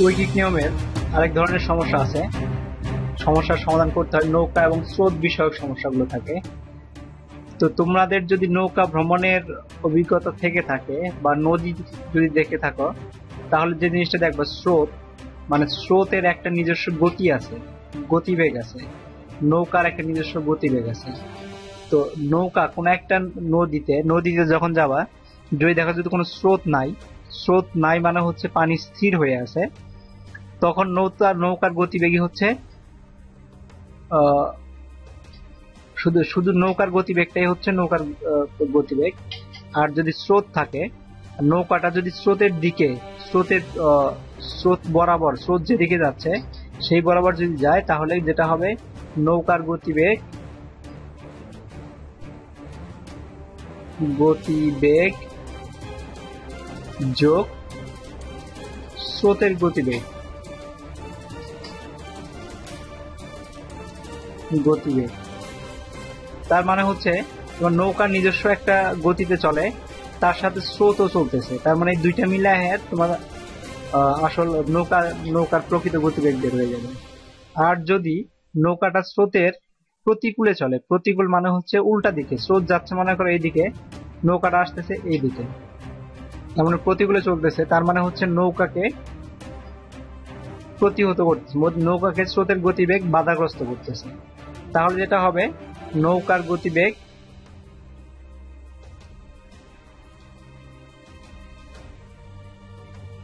ঐকিক নিয়মের আরেক ধরনের সমস্যা আছে। সমস্যার সমাধান করতে হয় নৌকা এবং স্রোত বিষয়ক সমস্যাগুলো থাকে। তো তোমাদের যদি নৌকা ভ্রমণের অভিজ্ঞতা থেকে থাকে বা নদী যদি দেখে থাকো, তাহলে যে জিনিসটা দেখবা, স্রোত মানে স্রোতের একটা নিজস্ব গতি আছে, গতিবেগ আছে। নৌকার একটা নিজস্ব গতিবেগ আছে। তো নৌকা কোনো একটা নদীতে নদীতে যখন যাবা, যদি দেখা যদি কোনো স্রোত নাই স্রোত নাই মানে হচ্ছে পানি স্থির হয়ে আছে। তখন নৌকা, নৌকার গতিবেগই হচ্ছে শুধু শুধু নৌকার গতিবেগটাই হচ্ছে নৌকার গতিবেগ। আর যদি স্রোত থাকে, নৌকাটা যদি স্রোতের দিকে, স্রোতের স্রোত বরাবর, স্রোত যেদিকে যাচ্ছে, সেই বরাবর যদি যায়, তাহলে যেটা হবে, নৌকার গতিবেগ গতিবেগ যোগ স্রোতের গতিবেগ গতিবেগ তার মানে হচ্ছে তোমার নৌকার নিজস্ব একটা গতিতে চলে তার সাথে স্রোতও চলতেছে। তার মানে দুইটা মিলায় তোমার আহ, আসল নৌকা নৌকার প্রকৃত গতিবেগ বের হয়ে যাবে। আর যদি নৌকাটা স্রোতের প্রতিকূলে চলে প্রতিকূল মানে হচ্ছে উল্টা দিকে স্রোত যাচ্ছে মনে করো এইদিকে নৌকাটা আসতেছে এই দিকে তার প্রতিকূলে চলতেছে, তার মানে হচ্ছে নৌকাকে প্রতিহত করতেছে নৌকাকে স্রোতের গতিবেগ বাধাগ্রস্ত করতেছে। তাহলে যেটা হবে, নৌকার গতিবেগ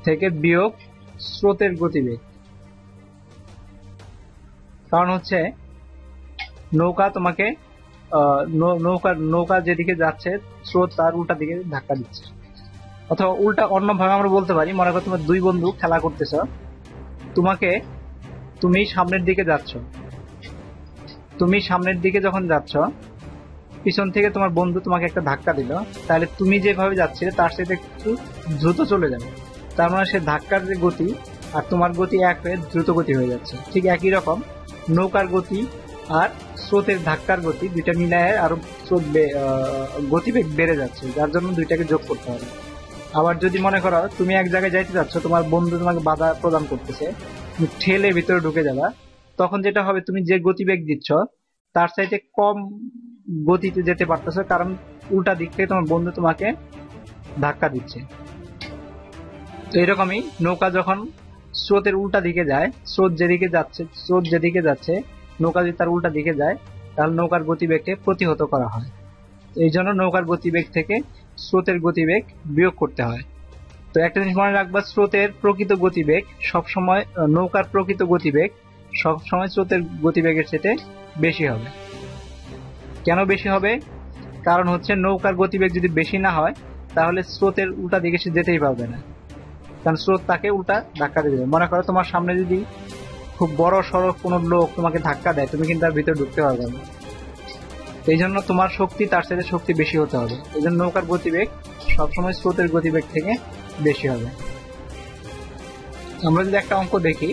থেকে বিয়োগ স্রোতের গতিবেগ। কারণ হচ্ছে, নৌকা তোমাকে নৌকা নৌকা যেদিকে যাচ্ছে, স্রোত তার উল্টা দিকে ধাক্কা দিচ্ছে। অথবা উল্টা অন্য ভাবে আমরা বলতে পারি, মনে করো তোমার দুই বন্ধু খেলা করতেছ, তোমাকে তুমি সামনের দিকে যাচ্ছ। তুমি সামনের দিকে যখন যাচ্ছ, পিছন থেকে তোমার বন্ধু তোমাকে একটা ধাক্কা দিল, তাহলে তুমি যেভাবে যাচ্ছিলে তার সাথে একটু দ্রুত চলে যাবে। তার মানে সে ধাক্কার যে গতি আর তোমার গতি এক হয়ে দ্রুত গতি হয়ে যাচ্ছে। ঠিক একই রকম নৌকার গতি আর স্রোতের ধাক্কার গতি দুইটা মিলায় আরও স্রোত গতিবেগ বেড়ে যাচ্ছে, যার জন্য দুইটাকে যোগ করতে হবে। আবার যদি মনে করো তুমি এক জায়গায় যাইতে যাচ্ছ, তোমার বন্ধু তোমাকে বাধা প্রদান করতেছে, তুমি ঠেলে ভিতরে ঢুকে যাবা, তখন যেটা হবে, তুমি যে গতিবেগ দিচ্ছ, তার চাইতে কম গতিতে যেতে পারতেছো, কারণ উল্টা দিক থেকে তোমার বন্ধু তোমাকে ধাক্কা দিচ্ছে। তো এরকমই নৌকা যখন স্রোতের উল্টা দিকে যায়, স্রোত যেদিকে যাচ্ছে, স্রোত যেদিকে যাচ্ছে, নৌকা যদি তার উল্টা দিকে যায়, তাহলে নৌকার গতিবেগকে প্রতিহত করা হয়। এই জন্য নৌকার গতিবেগ থেকে স্রোতের গতিবেগ বিয়োগ করতে হয়। তো একটা জিনিস মনে রাখবা, স্রোতের প্রকৃত গতিবেগ সবসময় নৌকার প্রকৃত গতিবেগ সবসময় স্রোতের গতিবেগের সাথে বেশি হবে। কেন বেশি হবে? কারণ হচ্ছে নৌকার গতিবেগ যদি বেশি না হয়, তাহলে স্রোতের উল্টা দিকে সে যেতেই পারবে না। কারণ স্রোত তাকে উল্টা ধাক্কা দেবে। মনে করো তোমার সামনে যদি খুব বড় সড়ক কোনো লোক তোমাকে ধাক্কা দেয়, তুমি কিন্তু তার ভিতরে ঢুকতে পারবে না। এই জন্য তোমার শক্তি, তার সাথে শক্তি বেশি হতে হবে। এই জন্য নৌকার গতিবেগ সবসময় স্রোতের গতিবেগ থেকে বেশি হবে। আমরা যদি একটা অঙ্ক দেখি।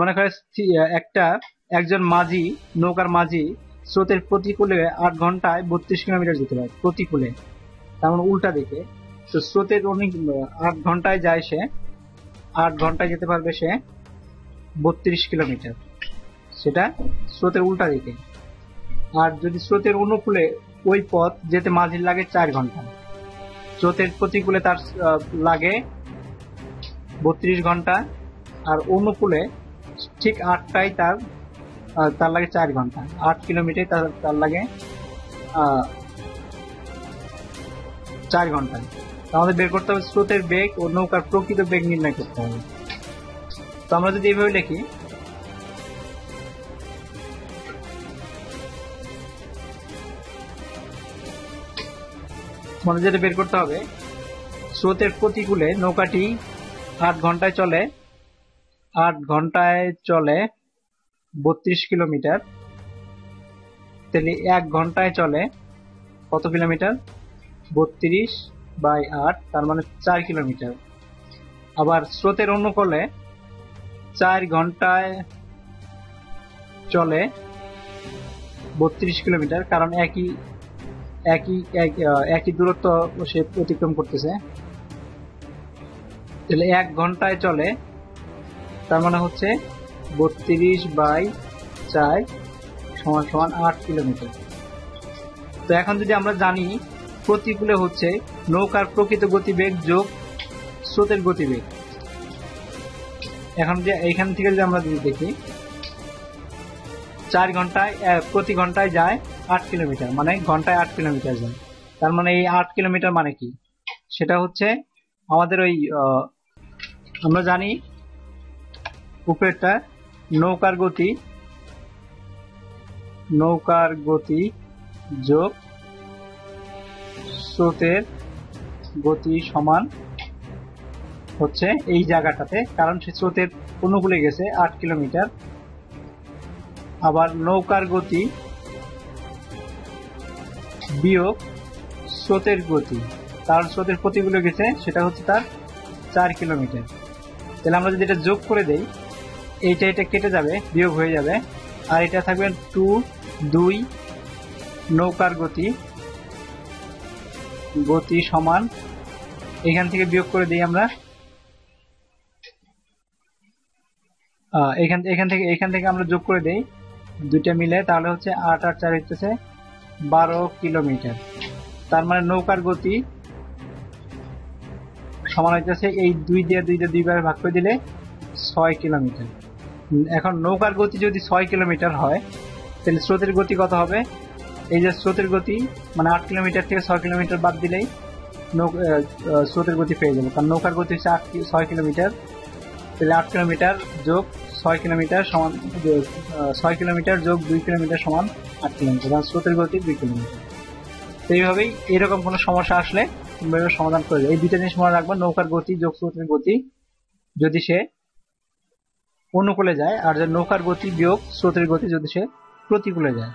মনে করে একটা, একজন মাঝি, নৌকার মাঝি, স্রোতের প্রতিকূলে আট ঘন্টায় বত্রিশ কিলোমিটার যেতে পারে, প্রতিকূলে। তার মানে উল্টা দিকে। তো স্রোতের অনেক আট ঘন্টায় যায় সে, আট ঘন্টায় যেতে পারবে সে বত্রিশ কিলোমিটার। সেটা স্রোতের উল্টা দিকে। আর যদি স্রোতের অনুকূলে ওই পথ যেতে মাঝির লাগে চার ঘণ্টা। স্রোতের প্রতিকূলে তার লাগে বত্রিশ ঘণ্টা। আর অনুকূলে ঠিক আটটায় তার তার লাগে চার ঘণ্টা। আট কিলোমিটার তার তার লাগে চার ঘণ্টা আমাদের বের করতে হবে স্রোতের বেগ ও নৌকার প্রকৃত বেগ নির্ণয় করতে হবে। তো আমরা যদি এইভাবে লিখি আমাদের যেটা বের করতে হবে, স্রোতের প্রতিকূলে নৌকাটি আট ঘন্টায় চলে, আট ঘন্টায় চলে বত্রিশ কিলোমিটার তাহলে এক ঘন্টায় চলে কত কিলোমিটার? বত্রিশ বাই আট, তার মানে চার কিলোমিটার। আবার স্রোতের অনুকূলে চার ঘন্টায় চলে বত্রিশ কিলোমিটার, কারণ একই একই একই দূরত্ব সে অতিক্রম করতেছে। তাহলে এক ঘন্টায় চলে, তার মানে হচ্ছে বত্রিশ বাই চার সমান সমান আট কিলোমিটার। তো এখন যদি আমরা জানি প্রতিকূলে হচ্ছে নৌকার প্রকৃত গতিবেগ যোগ স্রোতের গতিবেগ। এখন যে এইখান থেকে যদি আমরা যদি দেখি, চার ঘন্টায় প্রতি ঘন্টায় যায় আট কিলোমিটার মানে ঘন্টায় আট কিলোমিটার যায়। তার মানে এই আট কিলোমিটার মানে কি? সেটা হচ্ছে আমাদের ওই আমরা জানি উপরেরটা নৌকার গতি নৌকার গতি যোগ স্রোতের গতি সমান হচ্ছে এই জায়গাটাতে, কারণ সে স্রোতের অনুকূলে গেছে আট কিলোমিটার। আবার নৌকার গতি বিয়োগ স্রোতের গতি। তার স্রোতের প্রতিকূলে গেছে, সেটা হচ্ছে তার চার কিলোমিটার। তাহলে আমরা যদি এটা যোগ করে দেই, এইটা এটা কেটে যাবে, বিয়োগ হয়ে যাবে, আর এটা থাকবে টু দুই নৌকার গতি গতি সমান। এখান থেকে বিয়োগ করে দিই আমরা। এখান এখান থেকে এখান থেকে আমরা যোগ করে দেই। দুইটা মিলে, তাহলে হচ্ছে আট আট, চার হইতেছে বারো কিলোমিটার। তার মানে নৌকার গতি সমান হইতেছে এই দুই দিয়ে দুই দিয়ে দুইবার ভাগ করে দিলে ছয় কিলোমিটার। এখন নৌকার গতি যদি ছয় কিলোমিটার হয়, তাহলে স্রোতের গতি কত হবে? এই যে স্রোতের গতি মানে আট কিলোমিটার থেকে ছয় কিলোমিটার বাদ দিলেই নৌ- আহ, আহ, স্রোতের গতি পেয়ে যাব কারণ নৌকার গতি হচ্ছে আট ছয় কিলোমিটার। তাহলে আট কিলোমিটার যোগ ছয় কিলোমিটার সমান ছয় কিলোমিটার যোগ দুই কিলোমিটার সমান আট কিলোমিটার কারণ স্রোতের গতি দুই কিলোমিটার। তো এইভাবেই এরকম কোনো সমস্যা আসলে তোমরা সমাধান করে। এই দুইটা জিনিস মনে রাখব নৌকার গতি যোগ স্রোতের গতি। যদি সে অনুকূলে যায় আর যে নৌকার গতি বিয়োগ স্রোতের গতি যদি সে প্রতিকূলে যায়।